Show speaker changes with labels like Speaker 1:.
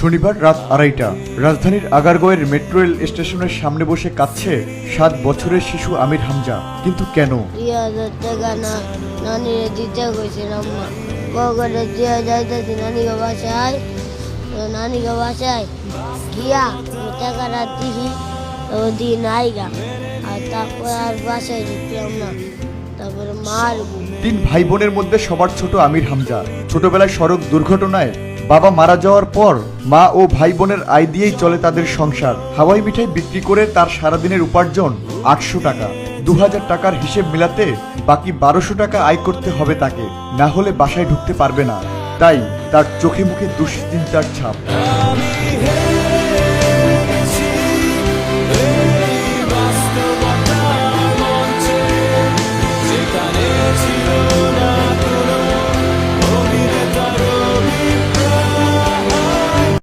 Speaker 1: শনিবার রাত আড়াইটা। রাজধানীর আগারগোয়ের মেট্রো রেল স্টেশনের সামনে বসে কাঁদছে সাত বছরের শিশু আমির হামজা। কিন্তু কেন?
Speaker 2: দুই না নানিরে দিতে কইছিলাম না। করে দিয়ে যাইতেছি নানিকে বাসায়। তো নানিকে বাসায় গিয়া আমি টাকাটা দিহি তো দি নাই আর তারপর আর বাসায় ঢুকলাম না। তারপরে মারবো।
Speaker 1: তিন ভাই বোনের মধ্যে সবার ছোট আমির হামজা। ছোটবেলায় সড়ক দুর্ঘটনায় বাবা মারা যাওয়ার পর মা ও ভাই বোনের আয় দিয়েই চলে তাদের সংসার। হাওয়াই মিঠাই বিক্রি করে তার সারাদিনের উপার্জন আটশো টাকা। দু হাজার টাকার হিসেব মিলাতে বাকি বারোশো টাকা আয় করতে হবে তাকে। না হলে বাসায় ঢুকতে পারবে না। তাই তার চোখে মুখে দুশ্চিন্তার ছাপ।